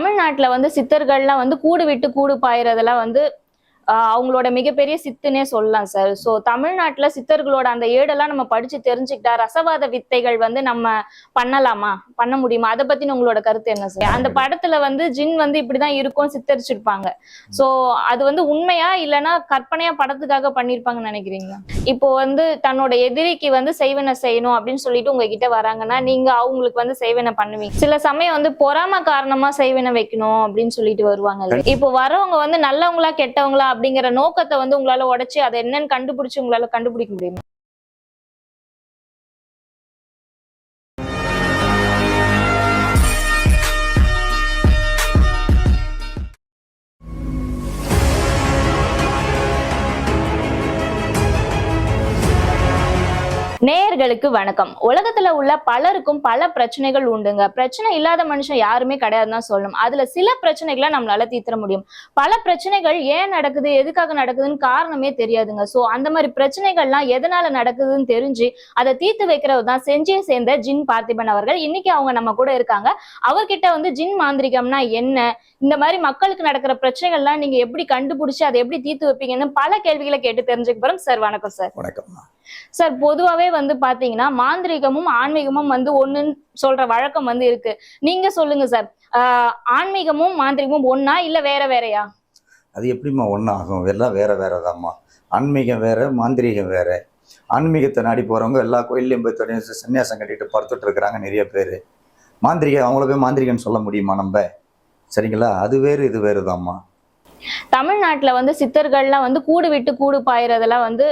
தமிழ்நாட்டில் வந்து சித்தர்கள்லாம் வந்து கூடு விட்டு கூடு பாயறதெல்லாம் வந்து அவங்களோட மிகப்பெரிய சித்துனே சொல்லலாம் சார் ஸோ தமிழ்நாட்டுல சித்தர்களோட அந்த ஏடெல்லாம் நம்ம படிச்சு தெரிஞ்சுக்கிட்டா ரசவாத வித்தைகள் வந்து நம்ம பண்ணலாமா? பண்ண முடியுமா? அதை பத்தின உங்களோட கருத்து என்ன சார் அந்த படத்துல வந்து ஜின் வந்து இப்படிதான் இருக்கும் சித்தரிச்சிருப்பாங்க. ஸோ அது வந்து உண்மையா இல்லைன்னா கற்பனையா படத்துக்காக பண்ணிருப்பாங்கன்னு நினைக்கிறீங்களா? இப்போ வந்து தன்னோட எதிரிக்கு வந்து செய்வன செய்யணும் அப்படின்னு சொல்லிட்டு உங்ககிட்ட வராங்கன்னா நீங்க அவங்களுக்கு வந்து செய்வன பண்ணுவீங்க. சில சமயம் வந்து பொறாம காரணமா செய்வன வைக்கணும் அப்படின்னு சொல்லிட்டு வருவாங்க இப்போ வரவங்க வந்து நல்லவங்களா கெட்டவங்களா அப்படிங்கிற நோக்கத்தை வந்து உங்களால உடைச்சு அதை என்னன்னு கண்டுபிடிச்சு உங்களால கண்டுபிடிக்க முடியுமா? நேயர்களுக்கு வணக்கம். உலகத்துல உள்ள பலருக்கும் பல பிரச்சனைகள் உண்டுங்க. பிரச்சனை இல்லாத மனுஷன் யாருமே கிடையாதுன்னு தான் சொல்லணும். அதுல சில பிரச்சனைகளை நம்மளால தீர்த்திட முடியும். பல பிரச்சனைகள் ஏன் நடக்குது எதுக்காக நடக்குதுன்னு காரணமே தெரியாதுங்க. சோ அந்த மாதிரி பிரச்சனைகள்லாம் எதனால நடக்குதுன்னு தெரிஞ்சு அதை தீர்த்து வைக்கிறது தான் செஞ்சியை சேர்ந்த ஜின் பார்த்திபன் அவர்கள். இன்னைக்கு அவங்க நம்ம கூட இருக்காங்க. அவர்கிட்ட வந்து ஜின் மாந்திரிகம்னா என்ன? இந்த மாதிரி மக்களுக்கு நடக்கிற பிரச்சனைகள்லாம் நீங்க எப்படி கண்டுபிடிச்சு அதை எப்படி தீர்த்து வைப்பீங்கன்னு பல கேள்விகளை கேட்டு தெரிஞ்சுக்க போறோம். சார் வணக்கம் சார். வணக்கம்மா சார் பொதுவாவே வந்து பாத்தீங்கன்னா மாந்திரிகமும் ஆன்மீகமும் வந்து ஒண்ணுன்னு சொல்ற வழக்கம் வந்து இருக்கு. நீங்க சொல்லுங்க சார். ஆன்மீகமும் மாந்திரிகமும் ஒண்ணா இல்ல வேற வேறயா? அது எப்படிம்மா ஒன்றாகும் எல்லாம் வேற வேற தாம்மா ஆன்மீகம் வேற மாந்திரீகம் வேற. ஆன்மீகத்தை நாடி போகிறவங்க எல்லா கோயில்லையும் போய் தொடங்கி சன்னியாசம் கட்டிட்டு படுத்துட்டு இருக்கிறாங்க நிறைய பேர். மாந்திரிகம் அவங்கள போய் மாந்திரிகம்னு சொல்ல முடியுமா நம்ம? சரிங்களா? அது வேறு இது வேறு தாம்மா தமிழ்நாட்டுல வந்து சித்தர்கள்லாம் வந்து கூடு விட்டு கூடு பாயறதெல்லாம் வந்து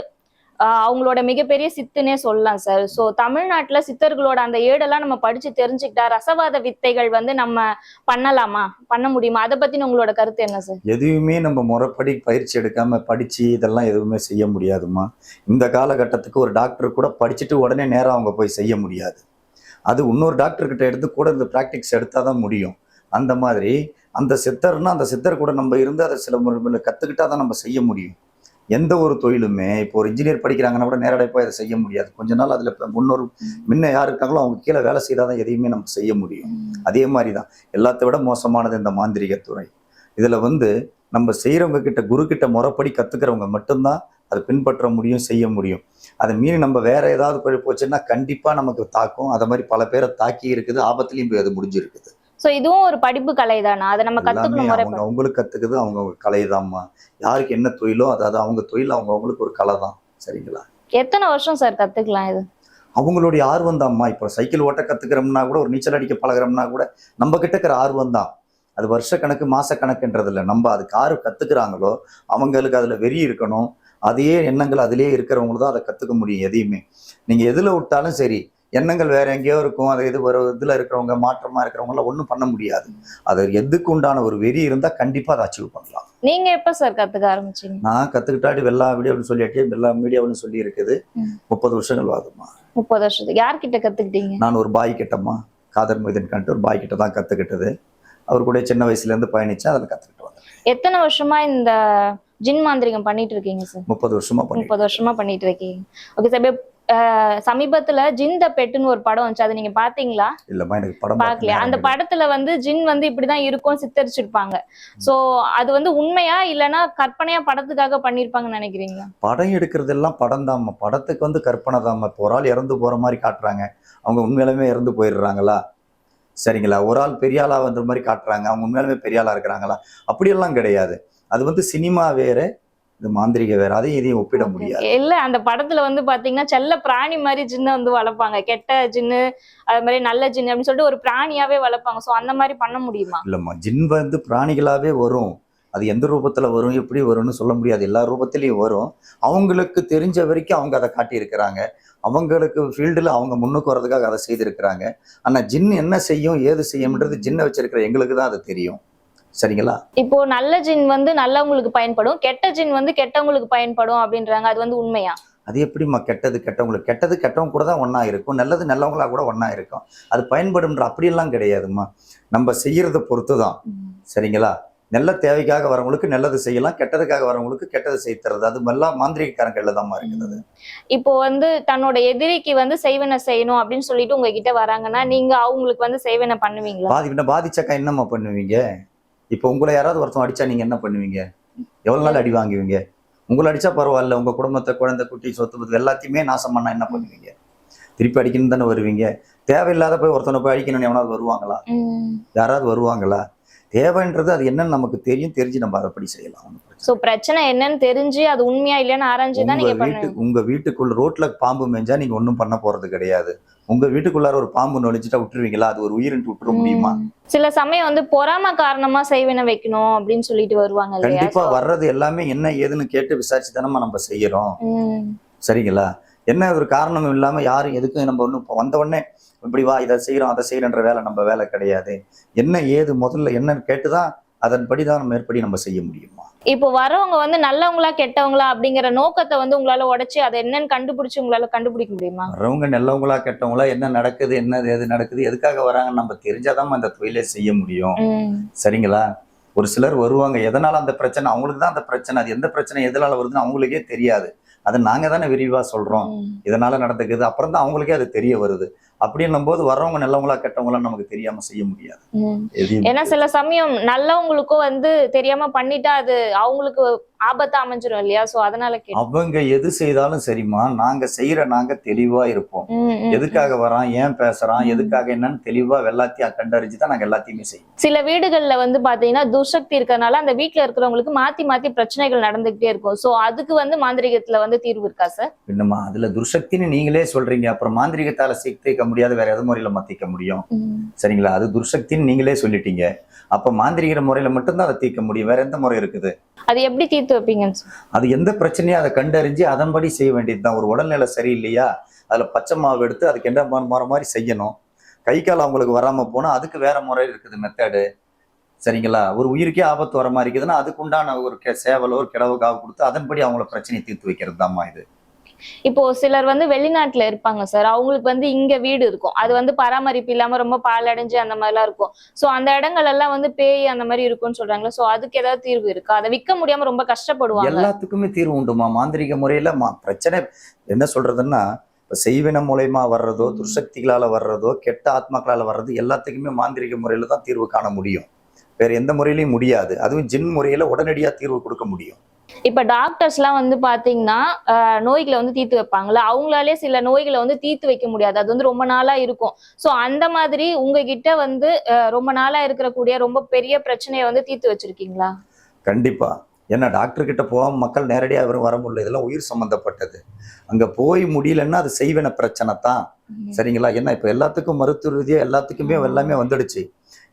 அவங்களோட மிகப்பெரிய சித்துனே சொல்லலாம் சார். ஸோ தமிழ்நாட்டில் சித்தர்களோட அந்த ஏடெல்லாம் நம்ம படிச்சு தெரிஞ்சுக்கிட்டா ரசவாத வித்தைகள் வந்து நம்ம பண்ணலாமா? பண்ண முடியுமா? அதை பத்தின உங்களோட கருத்து என்ன சார்? எதுவுமே நம்ம முறைப்படி பயிற்சி எடுக்காம படிச்சு இதெல்லாம் எதுவுமே செய்ய முடியாதும்மா. இந்த காலகட்டத்துக்கு ஒரு டாக்டர் கூட படிச்சுட்டு உடனே நேரம் அவங்க போய் செய்ய முடியாது. அது இன்னொரு டாக்டர்கிட்ட எடுத்து கூட இந்த ப்ராக்டிக்ஸ் எடுத்தால் தான் முடியும். அந்த மாதிரி அந்த சித்தர்னா அந்த சித்தர் கூட நம்ம இருந்து அதை சில முறை கற்றுக்கிட்டா தான் நம்ம செய்ய முடியும். எந்த ஒரு தொழிலுமே இப்போ ஒரு இன்ஜினியர் படிக்கிறாங்கன்னா கூட நேரடியாக போய் அதை செய்ய முடியாது. கொஞ்ச நாள் அதில் முன்னொரு முன்ன யார் இருக்காங்களோ அவங்க கீழே வேலை செய்தால் தான் எதையுமே நம்ம செய்ய முடியும். அதே மாதிரி தான். எல்லாத்தை விட மோசமானது இந்த மாந்திரிக துறை. இதில் வந்து நம்ம செய்கிறவங்க கிட்ட குரு கிட்ட முறைப்படி கற்றுக்கிறவங்க மட்டும்தான் அதை பின்பற்ற முடியும் செய்ய முடியும். அதை மீறி நம்ம வேற ஏதாவது போய் போச்சுன்னா கண்டிப்பாக நமக்கு தாக்கும். அதை மாதிரி பல பேரை தாக்கி இருக்குது ஆபத்துலையும் போய் அது முடிஞ்சிருக்குது. சோ இதுவும் ஒரு படிப்பு கலை தானா அதை நம்ம முறை அவங்க அவங்களுக்கு கற்றுக்குது அவங்க கலைதாம்மா. யாருக்கு என்ன தொழிலோ அதாவது அவங்க தொழில் அவங்க அவங்களுக்கு ஒரு கலை தான் சரிங்களா? எத்தனை வருஷம் சார் கத்துக்கலாம் இது? அவங்களுடைய ஆர்வம் தான்மா இப்போ சைக்கிள் ஓட்ட கற்றுக்கிறோம்னா கூட ஒரு நீச்சல் அடிக்க பழகுறோம்னா கூட நம்ம கிட்ட இருக்கிற ஆர்வம் தான். அது வருஷக்கணக்கு மாசக்கணக்குன்றது இல்லை. நம்ம அதுக்கு யாரு கற்றுக்குறாங்களோ அவங்களுக்கு அதில் வெறி இருக்கணும். அதையே எண்ணங்கள் அதிலே இருக்கிறவங்களுக்கு தான் அதை கற்றுக்க முடியும் எதையுமே. நீங்கள் எதில் விட்டாலும் சரி எண்ணங்கள் வேற எங்கேயோ இருக்கும். அது இது ஒரு இதில் இருக்கிறவங்க மாற்றமாக இருக்கிறவங்களாம் ஒன்றும் பண்ண முடியாது. அது எதுக்கு உண்டான ஒரு வெறி இருந்தால் கண்டிப்பாக அதை அச்சீவ் பண்ணலாம். நீங்க எப்ப சார் கத்துக்க ஆரம்பிச்சீங்க? நான் கற்றுக்கிட்டாடி வெள்ளா வீடியோன்னு சொல்லியாட்டி வெள்ளா மீடியாவுன்னு சொல்லி இருக்குது. முப்பது வருஷங்கள் ஆகுதுமா முப்பது வருஷத்துக்கு. யார்கிட்ட கத்துக்கிட்டீங்க? நான் ஒரு பாய் கிட்டம்மா காதர் மொய்தீன் கண்டு ஒரு பாய் கிட்ட தான் கற்றுக்கிட்டது அவர் கூட சின்ன வயசுலேருந்து பயணிச்சேன் அதில் கற்றுக்கிட்டு வந்தேன். எத்தனை வருஷமா இந்த ஜின் மாந்திரிகம் பண்ணிட்டு இருக்கீங்க சார் முப்பது வருஷமா முப்பது வருஷமா பண்ணிட்டு இருக்கீங்க. ஓகே சார் சமீபத்துல ஜின் த பெட்டுன்னு ஒரு படம் வந்துச்சு. அதை நீங்க பாத்தீங்களா? இல்லைம்மா எனக்கு படம் பார்க்க பாக்கலையா அந்த. படத்துல வந்து ஜின் வந்து இப்படிதான் இருக்கும் சித்தரிச்சிருப்பாங்க. சோ அது வந்து உண்மையா இல்லைன்னா கற்பனையா படத்துக்காக பண்ணிருப்பாங்கன்னு நினைக்கிறீங்களா? படம் எடுக்கிறதெல்லாம் படம் தாம்மா படத்துக்கு வந்து கற்பனை தாம்மா இப்போ ஒரு ஆள் இறந்து போகிற மாதிரி காட்டுறாங்க. அவங்க உண்மையிலுமே இறந்து போயிடுறாங்களா? சரிங்களா? ஒரு ஆள் பெரிய ஆளா வந்த மாதிரி காட்டுறாங்க. அவங்க உண்மையிலுமே பெரிய ஆளா இருக்கிறாங்களா? அப்படியெல்லாம் கிடையாது. அது வந்து சினிமா வேற இது மாந்திரிக வேற அதையும் இதையும் ஒப்பிட முடியாது. இல்ல அந்த படத்துல வந்து பாத்தீங்கன்னா செல்ல பிராணி மாதிரி ஜின்ன வந்து வளர்ப்பாங்க. கெட்ட ஜின்னு அது மாதிரி நல்ல ஜின்னு அப்படின்னு சொல்லிட்டு ஒரு பிராணியாவே வளர்ப்பாங்க. சோ அந்த மாதிரி பண்ண முடியுமா? இல்லைம்மா ஜின் வந்து பிராணிகளாவே வரும். அது எந்த ரூபத்துல வரும் எப்படி வரும்னு சொல்ல முடியாது. எல்லா ரூபத்திலையும் வரும். அவங்களுக்கு தெரிஞ்ச வரைக்கும் அவங்க அதை காட்டியிருக்கிறாங்க. அவங்களுக்கு ஃபீல்டில் அவங்க முன்னுக்கு வர்றதுக்காக அதை செய்திருக்கிறாங்க. ஆனா ஜின் என்ன செய்யும் ஏது செய்யும்ன்றது ஜின்னை வச்சிருக்கிற எங்களுக்கு தான் அது தெரியும். சரிங்களா? இப்போ நல்ல ஜின் வந்து நல்லவங்களுக்கு பயன்படும் கெட்ட ஜின் வந்து கெட்டவங்களுக்கு பயன்படும் அப்படின்றாங்க. அது வந்து உண்மையா? அது எப்படிம்மா கெட்டது கெட்டவங்களுக்கு? கெட்டது கெட்டவங்க கூட தான் ஒன்றா இருக்கும். நல்லது நல்லவங்களா கூட ஒன்றா இருக்கும். அது பயன்படும்ன்ற அப்படியெல்லாம் கிடையாதும்மா. நம்ம செய்யறத பொறுத்து தான் சரிங்களா? நல்ல தேவைக்காக வரவங்களுக்கு நல்லது செய்யலாம். கெட்டதுக்காக வரவங்களுக்கு கெட்டது செய்து தர்றது. அது எல்லாம் மாந்திரிகக்காரன் கையில தான் இருக்குது. இப்போ வந்து தன்னோட எதிரிக்கு வந்து செய்வன செய்யணும் அப்படின்னு சொல்லிட்டு உங்ககிட்ட வராங்கன்னா நீங்க அவங்களுக்கு வந்து செய்வன பண்ணுவீங்களா? பாதி பாதிச்சாக்கா என்னம்மா பண்ணுவீங்க? இப்போ உங்களை யாராவது ஒருத்தன் அடிச்சா நீங்க என்ன பண்ணுவீங்க? எவ்வளவு நாள் அடி வாங்குவீங்க? உங்களை அடிச்சா பரவாயில்ல உங்க குடும்பத்தை குழந்தை குட்டி சொத்து பத்து எல்லாத்தையுமே நாசம் பண்ணா என்ன பண்ணுவீங்க? திருப்பி அடிக்கணும் தானே வருவீங்க. தேவையில்லாத போய் ஒருத்தனை போய் அடிக்கணும்னு எவனாவது வருவாங்களா. யாராவது வருவாங்களா? தேவைன்றது அது என்னன்னு நமக்கு தெரியும். தெரிஞ்சு நம்ம அதை படி செய்யலாம். சோ பிரச்சனை என்னன்னு தெரிஞ்சு அது உண்மையா இல்லையான்னு ஆராய்ஞ்சு தான் நீங்க வீட்டு உங்க வீட்டுக்குள்ள ரோட்ல பாம்பு மேய்ஞ்சா நீங்க ஒண்ணும் பண்ண போறது கிடையாது. உங்க வீட்டுக்குள்ளார ஒரு பாம்பு நுழைஞ்சிட்டா விட்டுருவீங்களா? அது ஒரு உயிரின்ட்டு விட்டுற முடியுமா. சில சமயம் வந்து பொறாம காரணமா செய்வன வைக்கணும் அப்படின்னு சொல்லிட்டு வருவாங்க கண்டிப்பா வர்றது எல்லாமே என்ன ஏதுன்னு கேட்டு விசாரிச்சு தானே நம்ம செய்யறோம். சரிங்களா? என்ன ஒரு காரணம் இல்லாம யாரும் எதுக்கும் நம்ம ஒண்ணு வந்த உடனே இப்படி வா இதை செய்யறோம் அதை செய்யறன்ற வேலை நம்ம வேலை கிடையாது. என்ன ஏது முதல்ல என்னன்னு கேட்டுதான் அதன்படி தான் நம்ம மேற்படி நம்ம செய்ய முடியுமா? இப்போ வரவங்க வந்து நல்லவங்களா கெட்டவங்களா அப்படிங்கிற நோக்கத்தை வந்து உங்களால உடைச்சு அதை என்னன்னு கண்டுபிடிச்சு உங்களால கண்டுபிடிக்க முடியுமா? வர்றவங்க நல்லவங்களா கெட்டவங்களா என்ன நடக்குது என்ன ஏது நடக்குது எதுக்காக வராங்கன்னு நம்ம தெரிஞ்சாதான் அந்த தொழிலே செய்ய முடியும். சரிங்களா? ஒரு சிலர் வருவாங்க எதனால அந்த பிரச்சனை? அவங்களுக்கு தான் அந்த பிரச்சனை. அது எந்த பிரச்சனை எதனால வருதுன்னு அவங்களுக்கே தெரியாது. அதை நாங்க தானே விரிவா சொல்றோம். இதனால நடந்துக்குது. அப்புறம் தான் அவங்களுக்கே அது தெரிய வருது. அப்படின்னும் போது வர்றவங்க நல்லவங்களா கெட்டவங்களா நமக்கு தெரியாம செய்ய முடியாது. ஏன்னா சில சமயம் நல்லவங்களுக்கும் வந்து தெரியாம பண்ணிட்டா அது அவங்களுக்கு ஆபத்தா அமைஞ்சிரும் இல்லையா? சோ அதனால. அவங்க எது செய்தாலும் சரிம்மா நாங்க செய்யற நாங்க தெளிவா இருப்போம். எதுக்காக வரான் ஏன் பேசுறான் எதுக்காக என்னன்னு தெளிவா எல்லாத்தையும் கண்டறிஞ்சு தான் நாங்க எல்லாத்தையுமே செய்வோம். சில வீடுகள்ல வந்து பாத்தீங்கன்னா துர்சக்தி இருக்கறனால அந்த வீட்ல இருக்கிறவங்களுக்கு மாத்தி மாத்தி பிரச்சனைகள் நடந்துகிட்டே இருக்கும். சோ அதுக்கு வந்து மாந்திரிகத்துல வந்து தீர்வு இருக்கா சார் என்னம்மா அதுல துர்சக்தின்னு நீங்களே சொல்றீங்க. அப்புறம் மாந்திரிகத்தால சிக்கிக்க முடியாது வேற எது முறையில மாத்திக்க முடியும். சரிங்களா? அது துர்சக்தின்னு நீங்களே சொல்லிட்டீங்க. அப்ப மாந்திரிகிற முறையில மட்டும்தான் அதை தீர்க்க முடியும். வேற எந்த முறை இருக்குது? அது எப்படி தீர்த்து வைப்பீங்கன்னு சொல்லு. அது எந்த பிரச்சனையும் அதை கண்டறிஞ்சு அதன்படி செய்ய வேண்டியதுதான் ஒரு உடல்நிலை சரியில்லையா? அதுல பச்சை மாவு எடுத்து அதுக்கு என்ன மாற மாதிரி செய்யணும்? கை கால் அவங்களுக்கு வராம போனா அதுக்கு வேற முறை இருக்குது மெத்தடு சரிங்களா? ஒரு உயிருக்கே ஆபத்து வர மாதிரி இருக்குதுன்னா அதுக்கு உண்டான ஒரு சேவலோ ஒரு கிடவு காவு கொடுத்து அதன்படி அவங்கள பிரச்சனையை தீர்த்து வைக்கிறது தான்மா இது. இப்போ சிலர் வந்து வெளிநாட்டுல இருப்பாங்க சார். அவங்களுக்கு வந்து இங்க வீடு இருக்கும். அது வந்து பராமரிப்பு இல்லாம ரொம்ப பாலடைஞ்சு அந்த மாதிரிலாம் இருக்கும். சோ அந்த இடங்கள் எல்லாம் வந்து பேய் அந்த மாதிரி இருக்கும்னு சொல்றாங்களா சோ அதுக்கு ஏதாவது தீர்வு இருக்கா? அதை விற்க முடியாம ரொம்ப கஷ்டப்படுவாங்க. எல்லாத்துக்குமே தீர்வு உண்டுமா மாந்திரிக முறையில பிரச்சனை என்ன சொல்றதுன்னா இப்ப செய்வின மூலயமா வர்றதோ துர்சக்திகளால வர்றதோ கெட்ட ஆத்மாக்களால வர்றது எல்லாத்துக்குமே மாந்திரிக முறையில தான் தீர்வு காண முடியும். வேற எந்த முறையிலையும் முடியாது. அதுவும் ஜின் முறையில உடனடியா தீர்வு கொடுக்க முடியும். இப்ப டாக்டர்ஸ் எல்லாம் வந்து பாத்தீங்கன்னா நோய்களை வந்து தீர்த்து வைப்பாங்கல்ல? அவங்களாலே சில நோய்களை வந்து தீர்த்து வைக்க முடியாது. அது வந்து ரொம்ப நாளா இருக்கும். சோ அந்த மாதிரி உங்ககிட்ட வந்து ரொம்ப நாளா இருக்கக்கூடிய ரொம்ப பெரிய பிரச்சனையை வந்து தீர்த்து வச்சிருக்கீங்களா? கண்டிப்பா. ஏன்னா டாக்டர் கிட்ட போகாம மக்கள் நேரடியா வரும் வர முடியல. இதெல்லாம் உயிர் சம்பந்தப்பட்டது. அங்க போய் முடியலன்னா அது செய்வன பிரச்சனை தான் சரிங்களா? ஏன்னா இப்ப எல்லாத்துக்கும் மருத்துவ ரீதியா எல்லாத்துக்குமே எல்லாமே வந்துடுச்சு.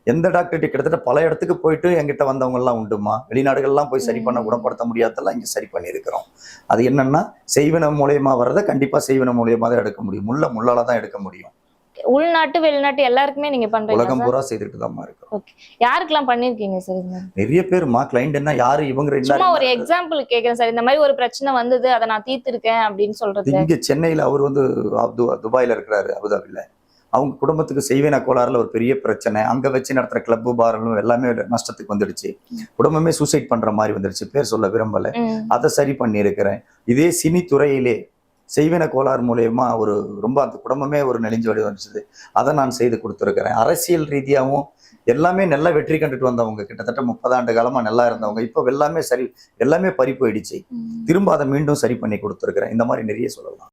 எந்த டாக்டர்கிட்ட கிட்டத்தட்ட பல இடத்துக்கு போயிட்டு எங்கிட்ட வந்தவங்க எல்லாம் உண்டுமா? வெளிநாடுகள்லாம் போய் சரி பண்ண. குணப்படுத்த முடியாதெல்லாம் இங்க சரி பண்ணியிருக்கிறோம். அது என்னன்னா செய்வன மூலியமா வர்றதை கண்டிப்பா செய்வன மூலியமா தான் எடுக்க முடியும். முள்ள முள்ளால தான் எடுக்க முடியும். உள்நாட்டு வெளிநாட்டு எல்லாருக்குமே நீங்க பண்றீங்க உலகம் பூரா செய்துட்டு தான் இருக்கிறோம் யாருக்கெல்லாம் பண்ணிருக்கீங்க சார்? நிறைய பேருமா கிளைண்ட் என்ன யாரு இவங்க சும்மா ஒரு எக்ஸாம்பிள் கேக்குறேன் சார். இந்த மாதிரி ஒரு பிரச்சனை வந்தது அதை நான் தீர்த்திருக்கேன் அப்படின்னு சொல்றது. இங்க சென்னையில அவர் வந்து அப்து- துபாயில இருக்கிறாரு அபுதாபில. அவங்க குடும்பத்துக்கு செய்வேன கோளாறுல ஒரு பெரிய பிரச்சனை. அங்க வச்சு நடத்துற கிளப்பு பார்களும் எல்லாமே நஷ்டத்துக்கு வந்துடுச்சு. குடும்பமே சூசைட் பண்ற மாதிரி வந்துடுச்சு. பேர் சொல்ல விரும்பல. அதை சரி பண்ணியிருக்கிறேன். இதே சினி துறையிலே செய்வின கோளாறு மூலயமா ஒரு ரொம்ப அந்த குடும்பமே ஒரு நெளிஞ்சு வழி வந்துச்சு அதை நான் செய்து கொடுத்துருக்கிறேன். அரசியல் ரீதியாகவும் எல்லாமே நல்லா வெற்றி கண்டுட்டு வந்தவங்க. கிட்டத்தட்ட முப்பது ஆண்டு காலமா நல்லா இருந்தவங்க. இப்போ எல்லாமே சரி எல்லாமே பறி போயிடுச்சு. திரும்ப அதை மீண்டும் சரி பண்ணி கொடுத்துருக்கிறேன். இந்த மாதிரி நிறைய சொல்லலாம்.